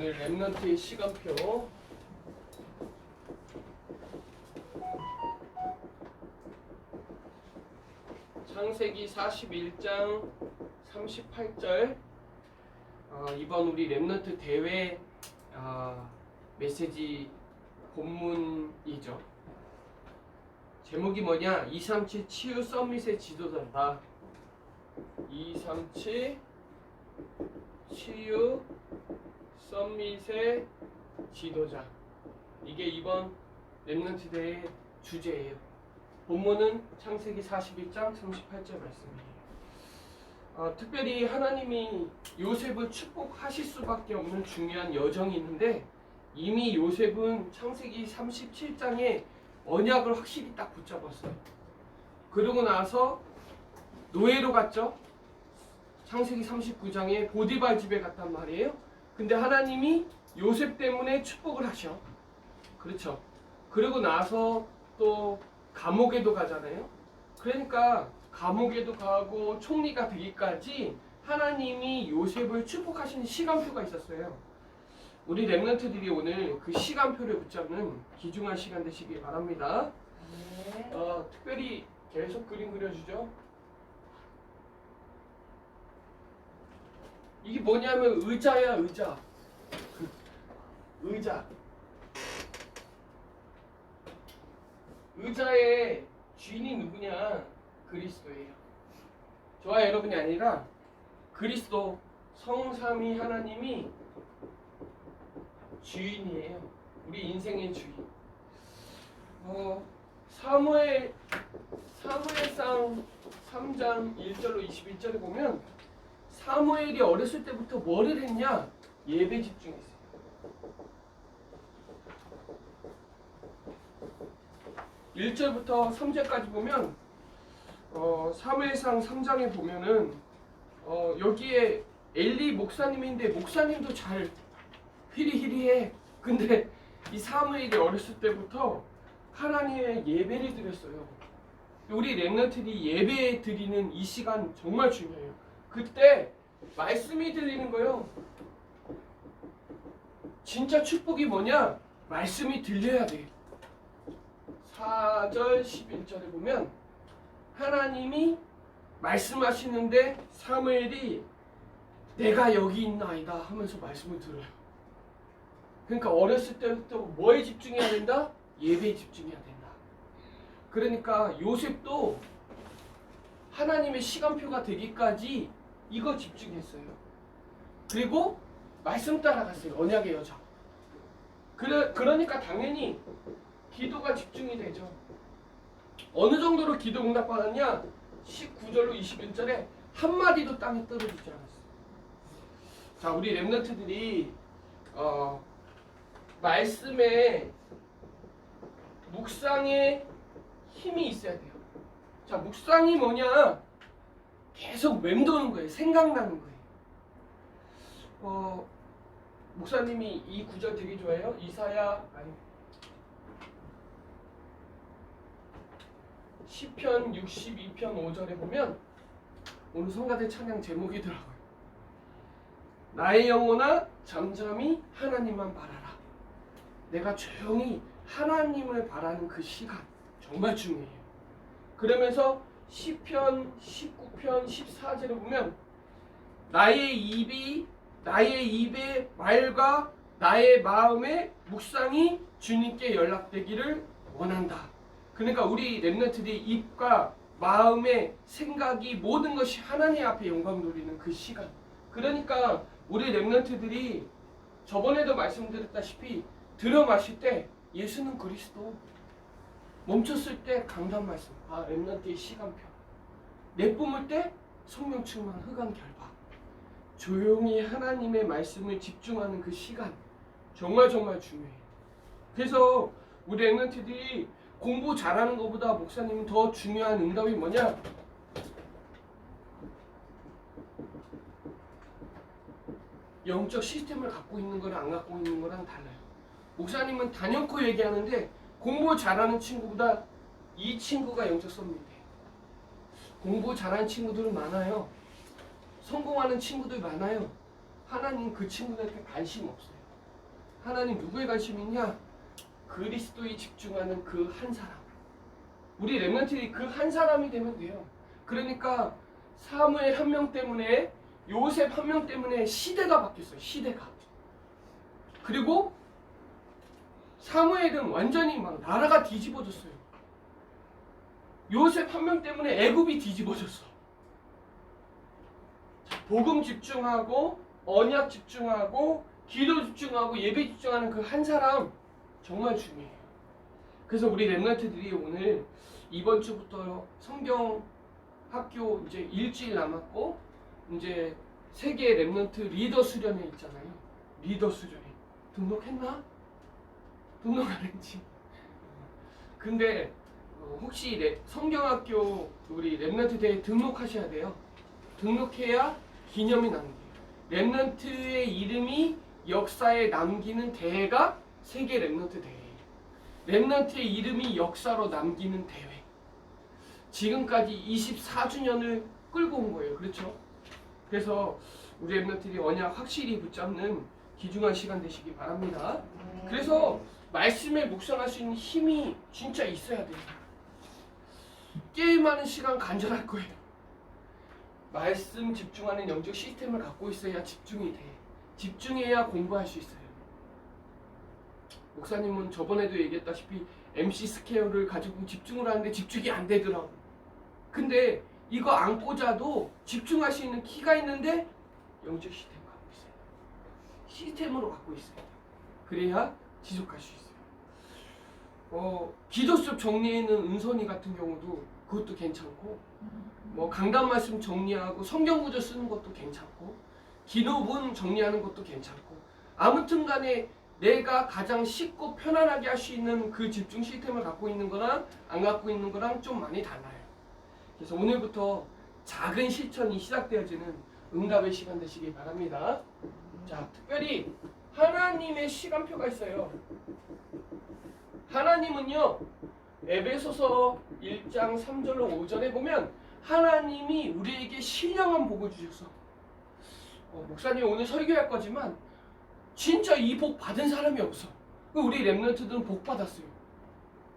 오늘 랩넌트의 시간표 창세기 41장 38절 어, 이번 우리 랩넌트 대회 어, 메시지 본문이죠. 제목이 뭐냐? 237 치유 서밋의 지도자다. 237 치유 서밋의 지도자. 이게 이번 랩넌트 대의 주제예요. 본문은 창세기 41장 38절 말씀이에요. 어, 특별히 하나님이 요셉을 축복하실 수밖에 없는 중요한 여정이 있는데 이미 요셉은 창세기 37장에 언약을 확실히 딱 붙잡았어요. 그러고 나서 노예로 갔죠. 창세기 39장에 보디발 집에 갔단 말이에요. 근데 하나님이 요셉 때문에 축복을 하셔. 그렇죠. 그러고 나서 또 감옥에도 가잖아요. 그러니까 감옥에도 가고 총리가 되기까지 하나님이 요셉을 축복하시는 시간표가 있었어요. 우리 랩런트들이 오늘 그 시간표를 붙잡는 귀중한 시간 되시길 바랍니다. 네. 어, 특별히 계속 그림 그려주죠. 이게 뭐냐면 의자야 의자. 의자. 의자의 주인이 누구냐? 그리스도예요. 저와 여러분이 아니라 그리스도 성삼위 하나님이 주인이에요. 우리 인생의 주인. 어, 사무엘 사무엘상 3장 1절로 21절에 보면 사무엘이 어렸을 때부터 뭐를 했냐? 예배 집중했어요. 일절부터 3절까지 보면 어, 사무엘상 3장에 보면은 어, 여기에 엘리 목사님인데 목사님도 잘 히리히리해. 근데 이 사무엘이 어렸을 때부터 하나님의 예배를 드렸어요. 우리 랩런트들이 예배 드리는 이 시간 정말 중요해요. 그때 말씀이 들리는 거예요. 진짜 축복이 뭐냐? 말씀이 들려야 돼. 4절 11절에 보면 하나님이 말씀하시는데 사무엘이 내가 여기 있나이다 하면서 말씀을 들어요. 그러니까 어렸을 때부터 뭐에 집중해야 된다? 예배에 집중해야 된다. 그러니까 요셉도 하나님의 시간표가 되기까지 이거 집중했어요. 그리고 말씀 따라갔어요. 언약의 여정. 그래, 그러니까 당연히 기도가 집중이 되죠. 어느 정도로 기도 응답받았냐? 19절로 21절에 한마디도 땅에 떨어지지 않았어요. 자, 우리 랩런트들이 어, 말씀에 묵상에 힘이 있어야 돼요. 자, 묵상이 뭐냐? 계속 맴도는 거예요. 생각나는 거예요. 어, 목사님이 이 구절 되게 좋아해요. 이사야 아니 시편 62편 5절에 보면 오늘 성가대 찬양 제목이더라고요. 나의 영혼아 잠잠히 하나님만 바라라. 내가 조용히 하나님을 바라는 그 시간 정말 중요해요. 그러면서 시편 19편 14절에 보면 나의 입이 나의 입의 말과 나의 마음의 묵상이 주님께 연락되기를 원한다. 그러니까 우리 랩런트들이 입과 마음의 생각이 모든 것이 하나님 앞에 영광 돌리는 그 시간. 그러니까 우리 랩런트들이 저번에도 말씀드렸다시피 들어 마실 때 예수는 그리스도 멈췄을 때 강단 말씀 아 랩런트의 시간표 내뿜을 때 성령 충만 흑암 결박 조용히 하나님의 말씀을 집중하는 그 시간 정말 정말 중요해요 그래서 우리 랩런트들이 공부 잘하는 것보다 목사님은 더 중요한 응답이 뭐냐 영적 시스템을 갖고 있는 거랑 안 갖고 있는 거랑 달라요. 목사님은 단연코 얘기하는데 공부 잘하는 친구보다 이 친구가 영적 선물이돼. 공부 잘하는 친구들은 많아요. 성공하는 친구들 많아요. 하나님 그 친구들한테 관심 없어요. 하나님 누구에 관심이 있냐? 그리스도에 집중하는 그 한 사람. 우리 렘넌트들이 그 한 사람이 되면 돼요. 그러니까 사무엘 한 명 때문에 요셉 한 명 때문에 시대가 바뀌었어요. 시대가. 그리고 사무엘은 완전히 막 나라가 뒤집어졌어요. 요셉 한 명 때문에 애굽이 뒤집어졌어. 자, 복음 집중하고 언약 집중하고 기도 집중하고 예배 집중하는 그 한 사람 정말 중요해요. 그래서 우리 랩런트들이 오늘 이번 주부터 성경 학교 이제 일주일 남았고 이제 세계 랩런트 리더 수련회 있잖아요. 리더 수련회 등록했나? 등록 안 했지. 근데 어, 혹시 랩- 성경학교 우리 랩런트 대회 등록하셔야 돼요. 등록해야 기념이 남겨요. 랩런트의 이름이 역사에 남기는 대회가 세계 랩런트 대회예요. 랩런트의 이름이 역사로 남기는 대회. 지금까지 24주년을 끌고 온 거예요. 그렇죠? 그래서 우리 랩런트들이 언약 확실히 붙잡는 귀중한 시간 되시기 바랍니다. 그래서 말씀에 묵상할 수 있는 힘이 진짜 있어야 돼요. 게임하는 시간 간절할 거예요. 말씀 집중하는 영적 시스템을 갖고 있어야 집중이 돼. 집중해야 공부할 수 있어요. 목사님은 저번에도 얘기했다시피 MC 스퀘어를 가지고 집중을 하는데 집중이 안 되더라고. 근데 이거 안 꽂아도 집중할 수 있는 키가 있는데 영적 시스템 갖고 있어요. 시스템으로 갖고 있어요. 그래야 지속할 수 있어요. 어, 기도 속 정리에는 은선이 같은 경우도 그것도 괜찮고 뭐 강단 말씀 정리하고 성경 구절 쓰는 것도 괜찮고 기도문 정리하는 것도 괜찮고 아무튼 간에 내가 가장 쉽고 편안하게 할 수 있는 그 집중 시스템을 갖고 있는 거랑 안 갖고 있는 거랑 좀 많이 달라요. 그래서 오늘부터 작은 실천이 시작되어지는 응답의 시간 되시기 바랍니다. 자, 특별히 하나님의 시간표가 있어요. 하나님은요. 에베소서 1장 3절로 5절에 보면 하나님이 우리에게 신령한 복을 주셔서 어, 목사님 오늘 설교할 거지만 진짜 이 복 받은 사람이 없어. 그 우리 랩런트들은 복 받았어요.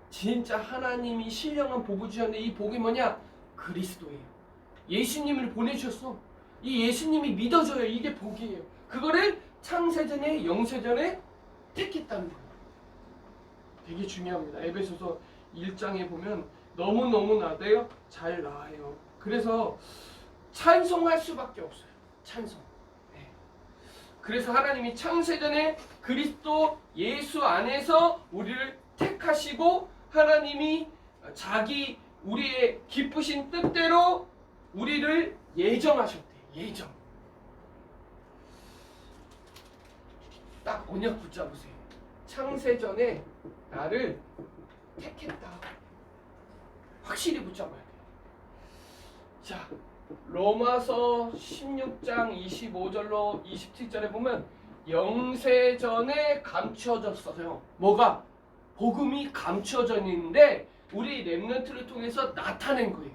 진짜 하나님이 신령한 복을 주셨는데 이 복이 뭐냐? 그리스도예요. 예수님을 보내주셨어. 이 예수님이 믿어져요. 이게 복이에요. 그거를 창세전에 영세전에 택했다는 거예요. 되게 중요합니다. 에베소서 1장에 보면 너무너무 나대요. 잘 나와요. 그래서 찬송할 수밖에 없어요. 찬송. 네. 그래서 하나님이 창세전에 그리스도 예수 안에서 우리를 택하시고 하나님이 자기 우리의 기쁘신 뜻대로 우리를 예정하셨대. 예정. 딱 언약 붙잡으세요. 창세전에 나를 택했다. 확실히 붙잡아야 돼요. 자, 로마서 16장 25절로 27절에 보면 영세전에 감추어졌어요. 뭐가? 복음이 감추어져 있는데 우리 랩런트를 통해서 나타낸 거예요.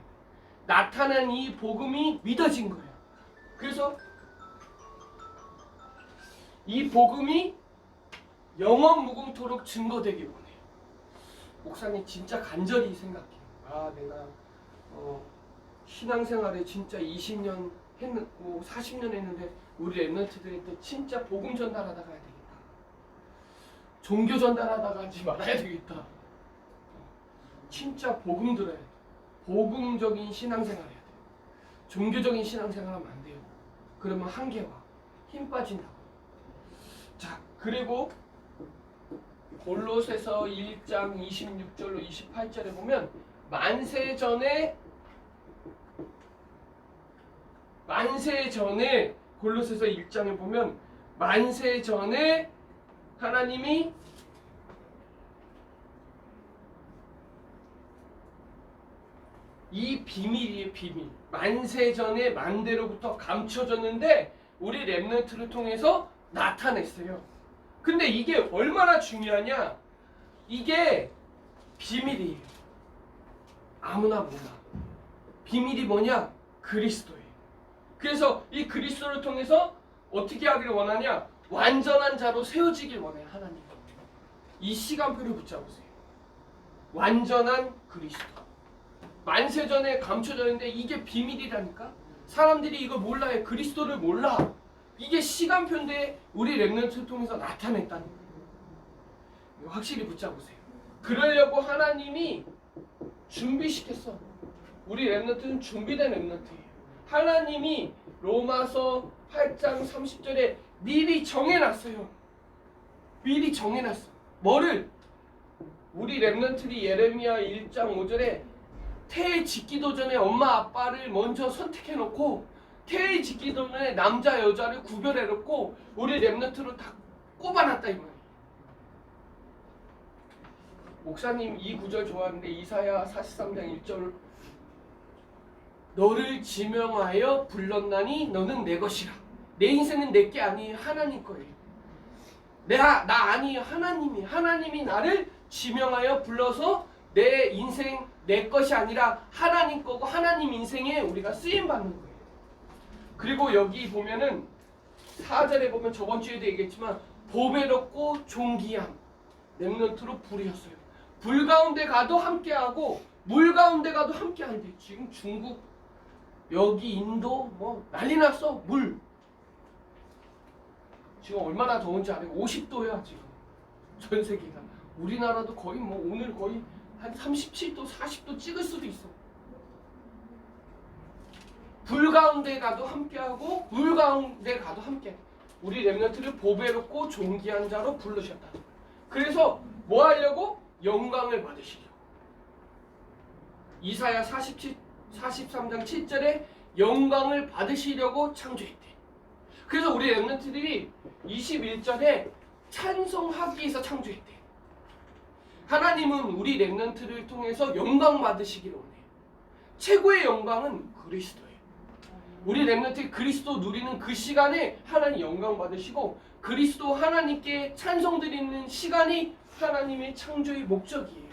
나타난 이 복음이 믿어진 거예요. 그래서 이 복음이 영원 무궁토록 증거되길 원해요. 목사님 진짜 간절히 생각해요. 아 내가 어, 신앙생활에 진짜 20년 했고 40년 했는데 우리 랩런트들한테 진짜 복음 전달하다가 해야 되겠다. 종교 전달하다가 하지 말아야 되겠다. 진짜 복음 들어야 돼. 복음적인 신앙생활 해야 돼. 종교적인 신앙생활 하면 안 돼요. 그러면 한계와 힘 빠진다고. 자 그리고 골로새서 1장 26절로 28절에 보면 만세 전에 만세 전에 골로새서 1장에 보면 만세 전에 하나님이 이 비밀이에요 비밀. 만세 전에 만대로부터 감춰졌는데 우리 랩런트를 통해서 나타냈어요 근데 이게 얼마나 중요하냐 이게 비밀이에요 아무나 몰라 비밀이 뭐냐 그리스도예요 그래서 이 그리스도를 통해서 어떻게 하기를 원하냐 완전한 자로 세워지길 원해 하나님. 이 시간표를 붙잡으세요. 완전한 그리스도. 만세 전에 감춰져 있는데 이게 비밀이라니까. 사람들이 이걸 몰라요. 그리스도를 몰라. 이게 시간표인데 우리 렘넌트를 통해서 나타냈다는 거예요. 확실히 붙잡으세요. 그러려고 하나님이 준비시켰어. 우리 렘넌트는 준비된 렘넌트예요. 하나님이 로마서 8장 30절에 미리 정해놨어요. 미리 정해놨어. 뭐를? 우리 렘넌트리 예레미야 1장 5절에 태에 짓기도 전에 엄마 아빠를 먼저 선택해놓고 짓기도 전에 남자 여자를 구별해놓고 우리 렘넌트로 다 꼽아놨다 이 말이에요. 목사님 이 구절 좋아하는데 이사야 43장 1절. 너를 지명하여 불렀나니 너는 내 것이라. 내 인생은 내게 아니에요 하나님 거예요. 내가 나 아니에요 하나님이 하나님이 나를 지명하여 불러서 내 인생 내 것이 아니라 하나님 거고 하나님 인생에 우리가 쓰임 받는 거예요 그리고 여기 보면은 4절에 보면 저번 주에도 얘기했지만 보배롭고 존귀함 렘넌트로 불이었어요. 불 가운데 가도 함께하고 물 가운데 가도 함께한대. 지금 중국 여기 인도 뭐 난리 났어 물. 지금 얼마나 더운지 알아요 50도야 지금. 전 세계가. 우리나라도 거의 뭐 오늘 거의 한 37도 40도 찍을 수도 있어 불 가운데 가도 함께하고 물 가운데 가도 함께 우리 렘넌트를 보배롭고 존귀한 자로 부르셨다 그래서 뭐 하려고 영광을 받으시려고 이사야 47 43장 7절에 영광을 받으시려고 창조했대. 그래서 우리 렘넌트들이 21절에 찬송하기 위해서 창조했대. 하나님은 우리 렘넌트를 통해서 영광 받으시기를 원해요. 최고의 영광은 그리스도예요. 우리 렘넌트 그리스도 누리는 그 시간에 하나님 영광 받으시고 그리스도 하나님께 찬송 드리는 시간이 하나님의 창조의 목적이에요.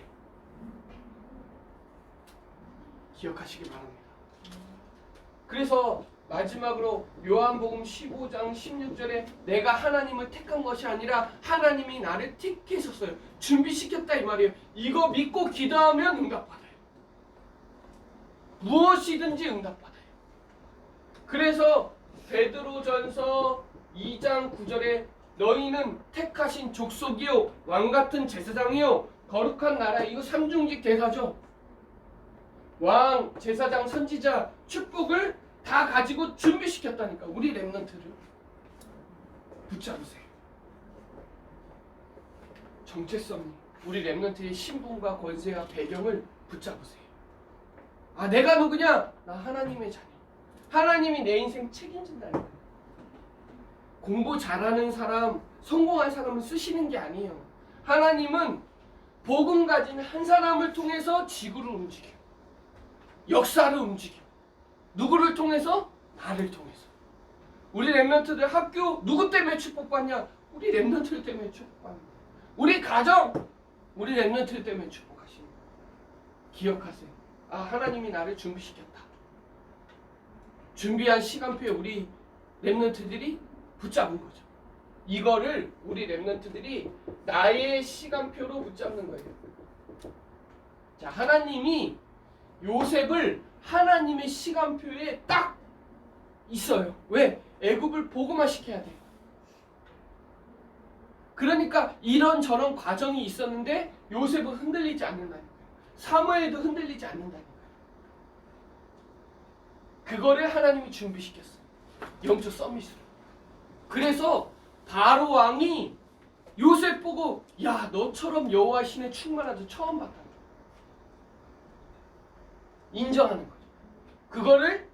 기억하시기 바랍니다. 그래서 마지막으로 요한복음 15장 16절에 내가 하나님을 택한 것이 아니라 하나님이 나를 택하셨어요. 준비시켰다 이 말이에요. 이거 믿고 기도하면 응답받아요. 무엇이든지 응답받아요. 그래서 베드로전서 2장 9절에 너희는 택하신 족속이요 왕 같은 제사장이요 거룩한 나라 이거 삼중직 대사죠. 왕, 제사장, 선지자, 축복을 다 가지고 준비시켰다니까 우리 렘넌트를 붙잡으세요. 정체성, 우리 렘넌트의 신분과 권세와 배경을 붙잡으세요. 아 내가 누구냐? 나 하나님의 자녀. 하나님이 내 인생 책임진다니까. 공부 잘하는 사람, 성공한 사람을 쓰시는 게 아니에요. 하나님은 복음 가진 한 사람을 통해서 지구를 움직여. 역사를 움직여. 누구를 통해서? 나를 통해서. 우리 랩런트들 학교 누구 때문에 축복받냐? 우리 랩런트들 때문에 축복받는 거야. 우리 가정 우리 랩런트들 때문에 거야. 기억하세요. 아 하나님이 나를 준비시켰다. 준비한 시간표에 우리 랩런트들이 붙잡은 거죠. 이거를 우리 랩런트들이 나의 시간표로 붙잡는 거예요. 자 하나님이 요셉을 하나님의 시간표에 딱 있어요. 왜? 애굽을 복음화 시켜야 돼. 그러니까 이런 저런 과정이 있었는데 요셉은 흔들리지 않는다니까요. 사무엘도 흔들리지 않는다니까요. 그거를 하나님이 준비시켰어요. 영적 서밋으로. 그래서 바로 왕이 요셉 보고 야 너처럼 여호와 신의 충만한 자 처음 봤다. 인정하는 거죠. 그거를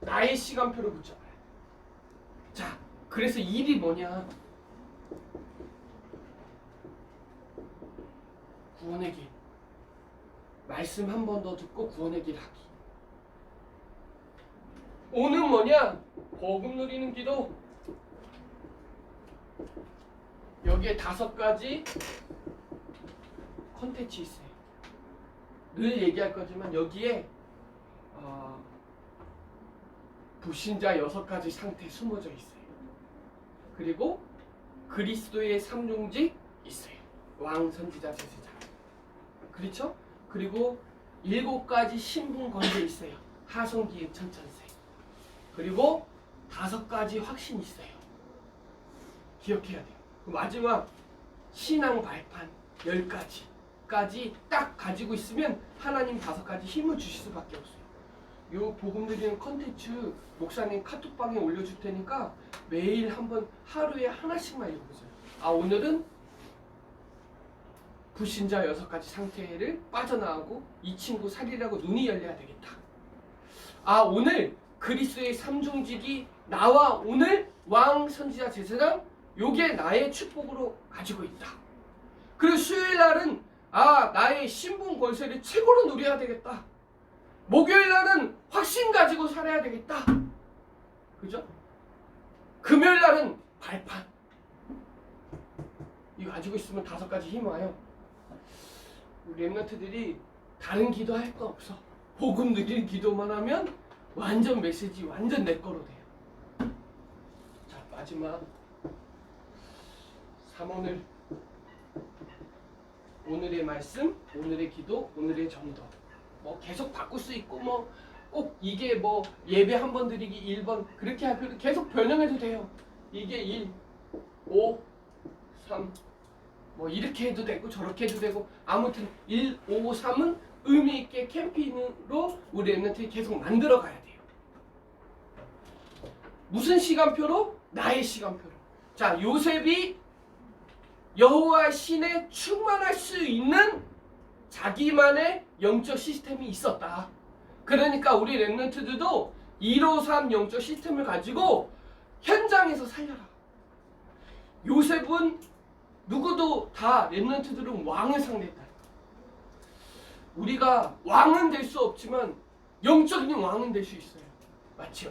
나의 시간표로 붙잡아야 돼. 자, 그래서 일이 뭐냐? 구원의 길. 말씀 한 번 더 듣고 구원의 길 하기. 오는 뭐냐? 복음 누리는 기도. 여기에 다섯 가지 컨텐츠 있어요. 늘 얘기할 거지만 여기에 어, 불신자 여섯 가지 상태 숨어져 있어요. 그리고 그리스도의 삼종직 있어요. 왕, 선지자, 제사장. 그렇죠? 그리고 일곱 가지 신분 건조 있어요. 하성기의 천천세. 그리고 다섯 가지 확신 있어요. 기억해야 돼요. 그 마지막 신앙 발판 열 가지까지 딱 가지고 있으면 하나님 다섯 가지 힘을 주실 수밖에 없어요. 요 복음 드리는 컨텐츠 목사님 카톡방에 올려줄 테니까 매일 한번 하루에 하나씩만 읽어보세요. 아 오늘은 불신자 여섯 가지 상태를 빠져나가고 이 친구 살리라고 눈이 열려야 되겠다. 아 오늘 그리스도의 삼종직이 나와 오늘 왕 선지자 제사장 요게 나의 축복으로 가지고 있다. 그리고 수요일 날은 아 나의 신분 권세를 최고로 누려야 되겠다. 목요일 날은 확신 가지고 살아야 되겠다. 그죠? 금요일 날은 발판. 이거 가지고 있으면 다섯 가지 힘 와요. 우리 랩런트들이 다른 기도 할 거 없어. 복음 드리는 기도만 하면 완전 메시지 완전 내 거로 돼요. 자 마지막 3오늘 오늘의 말씀, 오늘의 기도, 오늘의 전도. 뭐 계속 바꿀 수 있고 뭐 꼭 이게 뭐 예배 한 번 드리기 1번 그렇게 할 필요 계속 변형해도 돼요. 이게 1, 5, 3, 뭐 이렇게 해도 되고 저렇게 해도 되고 아무튼 1, 5, 3은 의미 있게 캠페인으로 우리 랩런트 계속 만들어 가야 돼요. 무슨 시간표로? 나의 시간표로. 자, 요셉이 여호와 신에 충만할 수 있는 자기만의 영적 시스템이 있었다. 그러니까 우리 랩런트들도 153 영적 시스템을 가지고 현장에서 살려라. 요셉은 누구도 다 랩런트들은 왕을 상대했다. 우리가 왕은 될 수 없지만 영적인 왕은 될 수 있어요. 맞죠?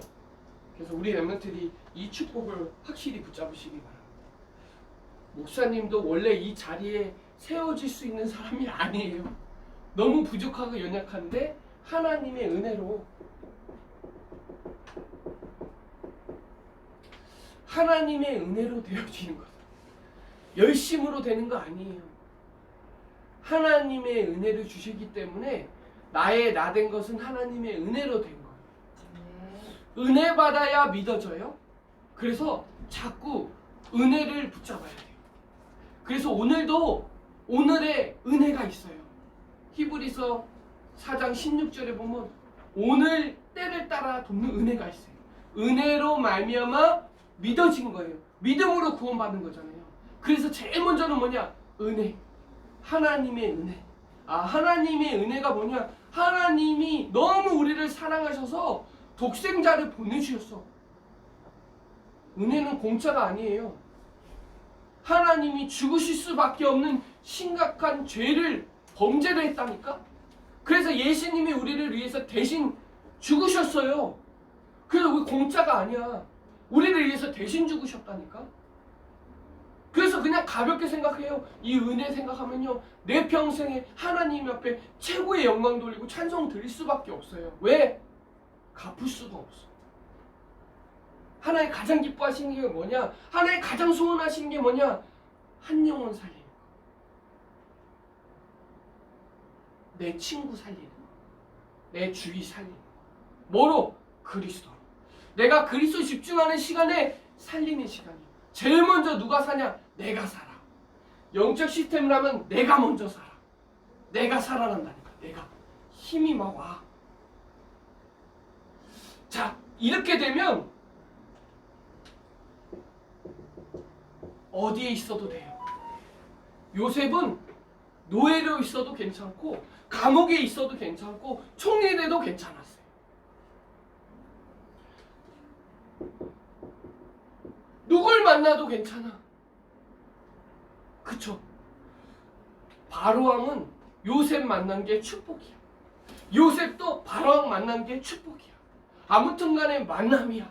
그래서 우리 랩런트들이 이 축복을 확실히 붙잡으시기 바랍니다. 목사님도 원래 이 자리에 세워질 수 있는 사람이 아니에요. 너무 부족하고 연약한데 하나님의 은혜로 하나님의 은혜로 되어지는 것. 열심으로 되는 거 아니에요. 하나님의 은혜를 주시기 때문에 나의 나 된 것은 하나님의 은혜로 된 거예요. 은혜 받아야 믿어져요. 그래서 자꾸 은혜를 붙잡아야 돼요. 그래서 오늘도 오늘의 은혜가 있어요. 히브리서 4장 16절에 보면 오늘 때를 따라 돕는 은혜가 있어요. 은혜로 말미암아 믿어진 거예요. 믿음으로 구원받는 거잖아요. 그래서 제일 먼저는 뭐냐? 은혜. 하나님의 은혜. 아, 하나님의 은혜가 뭐냐? 하나님이 너무 우리를 사랑하셔서 독생자를 보내주셨어. 은혜는 공짜가 아니에요. 하나님이 죽으실 수밖에 없는 심각한 죄를 범죄를 했다니까? 그래서 예수님이 우리를 위해서 대신 죽으셨어요. 그래서 우리 공짜가 아니야. 우리를 위해서 대신 죽으셨다니까? 그래서 그냥 가볍게 생각해요. 이 은혜 생각하면요. 내 평생에 하나님 앞에 최고의 영광 돌리고 찬송 드릴 수밖에 없어요. 왜? 갚을 수가 없어. 하나님 가장 기뻐하시는 게 뭐냐? 하나님 가장 소원하시는 게 뭐냐? 한 영혼 살리는 거. 내 친구 살리는 거. 내 주위 살리는 거. 뭐로? 그리스도로. 내가 그리스도 집중하는 시간에 살리는 시간이야. 제일 먼저 누가 사냐? 내가 살아. 영적 시스템을 하면 내가 먼저 살아. 내가 살아난다니까. 내가 힘이 막 와. 자, 이렇게 되면 어디에 있어도 돼요. 요셉은 노예로 있어도 괜찮고 감옥에 있어도 괜찮고 총리돼도 괜찮았어요. 누굴 만나도 괜찮아. 그쵸? 바로왕은 요셉 만난 게 축복이야. 요셉도 바로왕 만난 게 축복이야. 아무튼 간에 만남이야.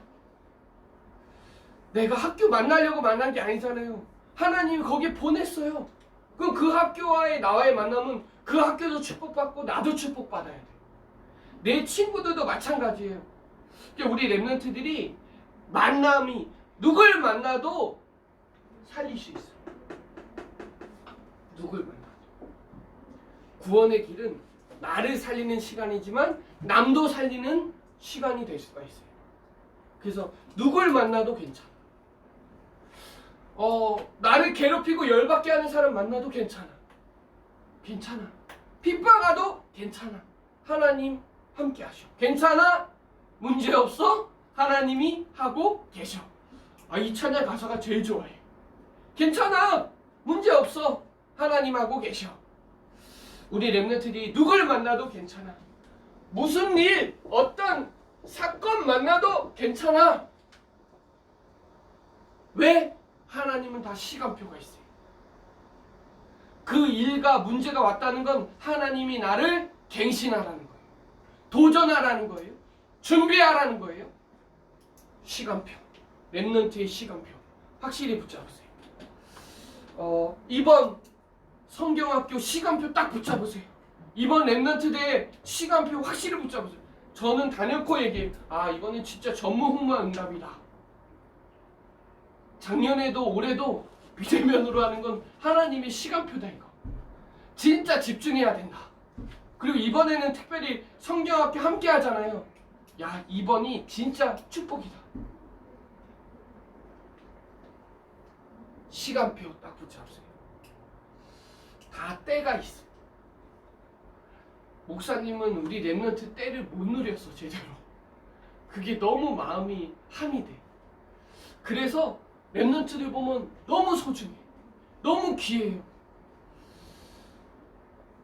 내가 학교 만나려고 만난 게 아니잖아요. 하나님이 거기에 보냈어요. 그럼 그 학교와의 나와의 만남은 그 학교도 축복받고 나도 축복받아야 돼. 내 친구들도 마찬가지예요. 우리 랩런트들이 만남이 누굴 만나도 살릴 수 있어요. 누굴 만나도. 구원의 길은 나를 살리는 시간이지만 남도 살리는 시간이 될 수가 있어요. 그래서 누굴 만나도 괜찮아. 어, 나를 괴롭히고 열받게 하는 사람 만나도 괜찮아. 괜찮아. 핍박아도 괜찮아. 하나님 함께 하셔. 괜찮아? 문제 없어? 하나님이 하고 계셔. 아, 이 찬양 가사가 제일 좋아해. 괜찮아. 문제 없어. 하나님 하고 계셔. 우리 랩런트들이 누굴 만나도 괜찮아. 무슨 일, 어떤 사건 만나도 괜찮아. 왜? 하나님은 다 시간표가 있어요. 그 일과 문제가 왔다는 건 하나님이 나를 갱신하라는 거예요. 도전하라는 거예요. 준비하라는 거예요. 시간표. 랩런트의 시간표. 확실히 붙잡으세요. 어, 이번 성경학교 시간표 딱 붙잡으세요. 이번 랩런트 대회 시간표 확실히 붙잡으세요. 저는 단연코 얘기해요. 아, 이거는 진짜 전무후무한 응답이다. 작년에도 올해도 비대면으로 하는 건 하나님의 시간표다 이거. 진짜 집중해야 된다. 그리고 이번에는 특별히 성경학교 함께 하잖아요. 야, 이번이 진짜 축복이다. 시간표 딱 붙잡으세요. 다 때가 있어. 목사님은 우리 랩런트 때를 못 누렸어 제대로. 그게 너무 마음이 함이 돼. 그래서 랩런트들 보면 너무 소중해. 너무 귀해요.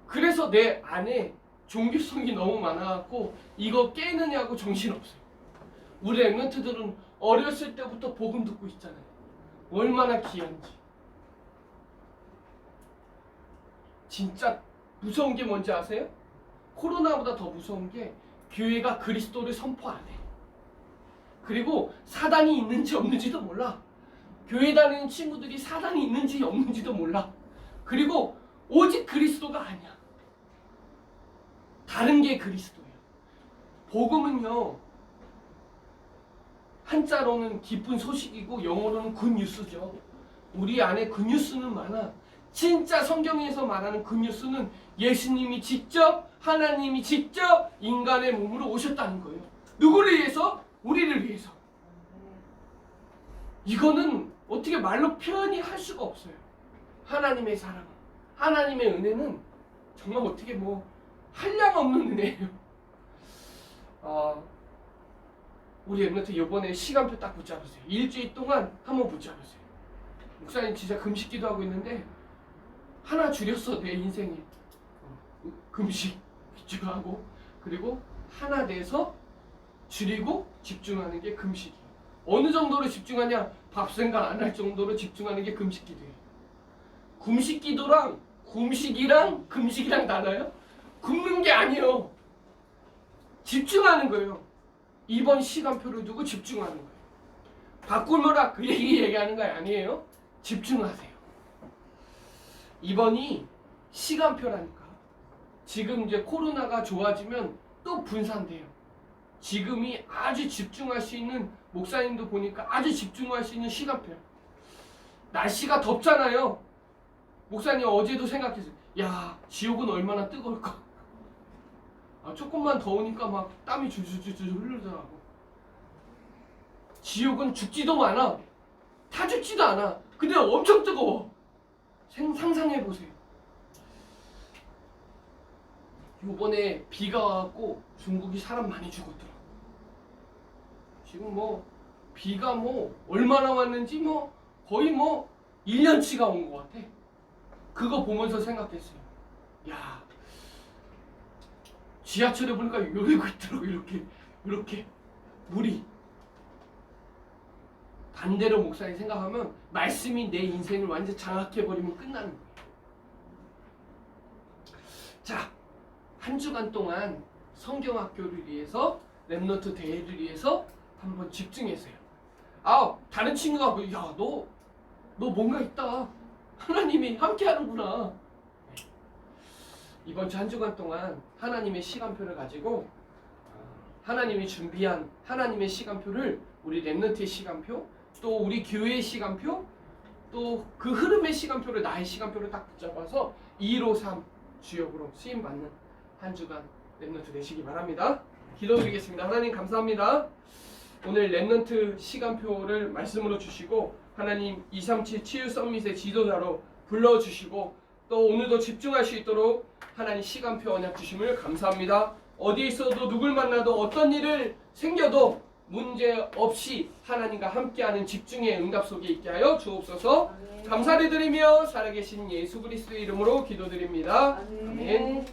그래서 내 안에 종교성이 너무 많아갖고 이거 깨느냐고 정신없어요. 우리 랩런트들은 어렸을 때부터 복음 듣고 있잖아요. 얼마나 귀한지. 진짜 무서운 게 뭔지 아세요? 코로나보다 더 무서운 게 교회가 그리스도를 선포 안 해. 그리고 사단이 있는지 없는지도 몰라. 교회 다니는 친구들이 사단이 있는지 없는지도 몰라. 그리고 오직 그리스도가 아니야. 다른 게 그리스도예요. 복음은요. 한자로는 기쁜 소식이고 영어로는 굿뉴스죠. 우리 안에 굿뉴스는 많아. 진짜 성경에서 말하는 굿뉴스는 예수님이 직접 하나님이 직접 인간의 몸으로 오셨다는 거예요. 누구를 위해서? 우리를 위해서. 이거는 어떻게 말로 표현이 할 수가 없어요. 하나님의 사랑, 하나님의 은혜는 정말 어떻게 뭐 한량 없는 은혜예요. 어, 우리 엠너트 이번에 시간표 딱 붙잡으세요. 일주일 동안 한번 붙잡으세요. 목사님 진짜 금식 기도 하고 있는데 하나 줄였어 내 인생에 어, 금식 집중하고 그리고 하나 내서 줄이고 집중하는 게 금식이에요. 어느 정도로 집중하냐? 밥 생각 안 할 정도로 집중하는 게 금식 기도예요. 금식 기도랑 금식이랑 금식이랑 달라요? 굶는 게 아니에요. 집중하는 거예요. 이번 시간표를 두고 집중하는 거예요. 바꾸느라 그 얘기 얘기하는 거 아니에요. 집중하세요. 이번이 시간표라니까. 지금 이제 코로나가 좋아지면 또 분산돼요. 지금이 아주 집중할 수 있는 목사님도 보니까 아주 집중할 수 있는 시간표. 날씨가 덥잖아요. 목사님 어제도 생각했어요. 야, 지옥은 얼마나 뜨거울까. 아, 조금만 더우니까 막 땀이 줄줄줄줄 흐르더라고. 지옥은 죽지도 않아. 타 죽지도 않아. 근데 엄청 뜨거워. 생, 상상해 보세요. 요번에 비가 와갖고 중국이 사람 많이 죽었더라. 지금 뭐 비가 뭐 얼마나 왔는지 뭐 거의 뭐 1년치가 온 것 같아. 그거 보면서 생각했어요. 야, 지하철에 보니까 이러고 있더라고 이렇게 이렇게 물이. 반대로 목사님 생각하면 말씀이 내 인생을 완전 장악해 버리면 끝나는 거예요. 자, 한 주간 동안 성경학교를 위해서 랩너트 대회를 위해서 한번 집중했어요. 아, 다른 친구가 뭐, 야, 너, 너 뭔가 있다. 하나님이 함께하는구나. 네. 이번 주 한 주간 동안 하나님의 시간표를 가지고 어, 하나님이 준비한 하나님의 시간표를 우리 랩너트의 시간표, 또 우리 교회의 시간표, 또 그 흐름의 시간표를 나의 시간표를 딱 붙잡아서 253 주역으로 쓰임 받는 한 주간 랩런트 되시기 바랍니다. 기도드리겠습니다. 하나님 감사합니다. 오늘 랩런트 시간표를 말씀으로 주시고 하나님 237 치유 서밋의 지도자로 불러주시고 또 오늘도 집중할 수 있도록 하나님 시간표 언약 주심을 감사합니다. 어디 있어도 누굴 만나도 어떤 일을 생겨도 문제 없이 하나님과 함께하는 집중의 응답 속에 있게 하여 주옵소서. 감사를 드리며 살아계신 예수 그리스도의 이름으로 기도드립니다. 아멘.